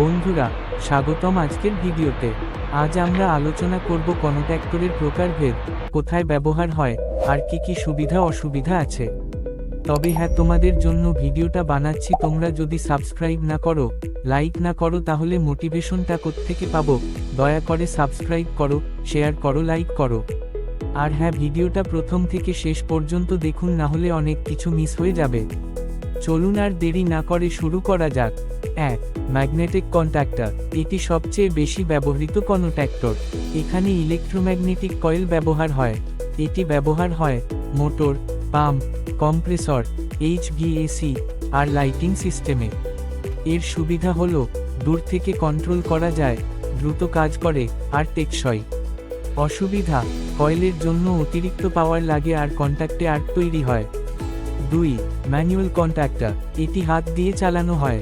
বন্ধুরা, স্বাগতম আজকের ভিডিওতে। আজ আমরা আলোচনা করব কনট্যাক্টরের প্রকারভেদ, কোথায় ব্যবহার হয়, আর কি কি সুবিধা অসুবিধা আছে। তবে হ্যাঁ তোমাদের জন্য ভিডিওটা বানাচ্ছি। তোমরা যদি সাবস্ক্রাইব না করো, লাইক না করো, তাহলে মোটিভেশনটা কোত্থেকে পাবো? দয়া করে সাবস্ক্রাইব করো, শেয়ার করো, লাইক করো। আর হ্যাঁ ভিডিওটা প্রথম থেকে শেষ পর্যন্ত দেখুন, না হলে অনেক কিছু মিস হয়ে যাবে। চলুন আর দেরি না করে শুরু করা যাক। এক, ম্যাগনেটিক কন্ট্যাক্টর। এটি সবচেয়ে বেশি ব্যবহৃত কন্ট্যাক্টর। এখানে ইলেকট্রোম্যাগনেটিক কয়েল ব্যবহার হয়। এটি ব্যবহার হয় মোটর, পাম্প, কম্প্রেসর এইচভিএসি আর লাইটিং সিস্টেমে। এর সুবিধা হল, দূর থেকে কন্ট্রোল করা যায়, দ্রুত কাজ করে আর টেকসই। অসুবিধা, কয়েলের জন্য অতিরিক্ত পাওয়ার লাগে আর কন্ট্যাক্টে আর্ট তৈরি হয়। দুই ম্যানুয়াল কন্ট্যাক্টর এটি হাত দিয়ে চালানো হয়।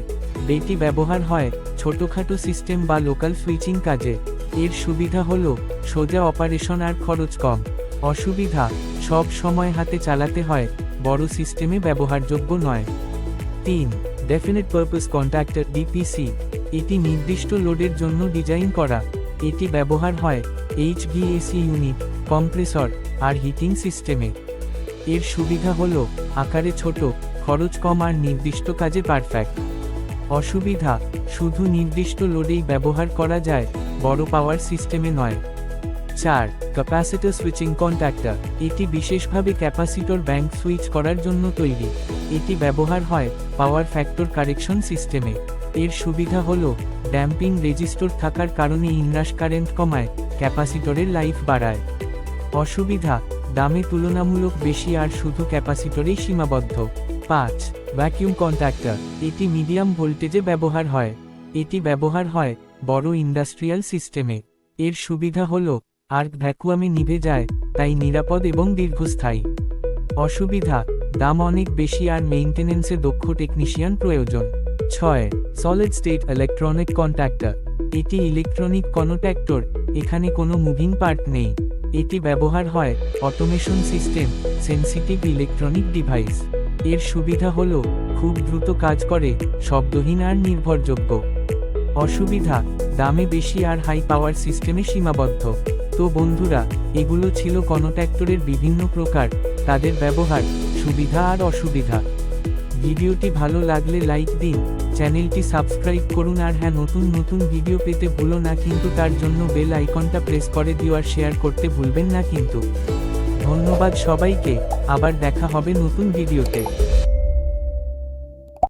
এটি ব্যবহার হয় ছোটোখাটো সিস্টেম বা লোকাল সুইচিং কাজে। এর সুবিধা হল, সোজা অপারেশন আর খরচ কম। অসুবিধা, সব সময় হাতে চালাতে হয়, বড় সিস্টেমে ব্যবহারযোগ্য নয়। তিন ডেফিনেট পারপাস কন্ট্যাক্টর ডিপিসি এটি নির্দিষ্ট লোডের জন্য ডিজাইন করা। এটি ব্যবহার হয় এইচভিএসি ইউনিট কম্প্রেসর আর হিটিং সিস্টেমে এর সুবিধা হল, আকারে ছোট, খরচ কম আর নির্দিষ্ট কাজে পারফেক্ট অসুবিধা, শুধু নির্দিষ্ট লোডেই ব্যবহার করা যায়, বড় পাওয়ার সিস্টেমে নয়। চার ক্যাপাসিটর সুইচিং কন্ট্যাক্টর এটি বিশেষভাবে ক্যাপাসিটর ব্যাংক সুইচ করার জন্য তৈরি। এটি ব্যবহার হয় পাওয়ার ফ্যাক্টর কারেকশন সিস্টেমে এর সুবিধা হল ড্যাম্পিং রেজিস্টর থাকার কারণে ইনরাশ কারেন্ট কমায় ক্যাপাসিটরের লাইফ বাড়ায়। অসুবিধা দামে তুলনামূলক বেশি আর শুধু ক্যাপাসিটরেই সীমাবদ্ধ। পাঁচ ভ্যাকিউম কন্ট্যাক্টর এটি মিডিয়াম ভোল্টেজে ব্যবহার হয়। এটি ব্যবহার হয় বড় ইন্ডাস্ট্রিয়াল সিস্টেমে এর সুবিধা হল আর্ক ভ্যাকুয়ামে নিভে যায়, তাই নিরাপদ এবং দীর্ঘস্থায়ী। অসুবিধা, দাম অনেক বেশি আর মেইনটেনেন্সে দক্ষ টেকনিশিয়ান প্রয়োজন। ছয় সলিড স্টেট ইলেকট্রনিক কন্ট্যাক্টর এটি ইলেকট্রনিক কনট্যাক্টর এখানে কোনো মুভিং পার্ট নেই। এটি ব্যবহার হয় automation system, sensitive electronic device. এর সুবিধা হল, খুব দ্রুত কাজ করে, শব্দহীন আর নির্ভরযোগ্য। অসুবিধা, দামে বেশি আর হাই পাওয়ার সিস্টেমে সীমাবদ্ধ। তো বন্ধুরা, এগুলো ছিল কনট্যাক্টরের বিভিন্ন প্রকার, তাদের ব্যবহার, সুবিধা আর অসুবিধা। ভিডিওটি ভালো লাগলে লাইক দিন। চ্যানেলটি সাবস্ক্রাইব করুন আর হ্যাঁ নতুন নতুন ভিডিও পেতে ভুলো না, কিন্তু তার জন্য বেল আইকনটা প্রেস করে দিও আর শেয়ার করতে ভুলবেন না কিন্তু। ধন্যবাদ সবাইকে, আবার দেখা হবে নতুন ভিডিওতে।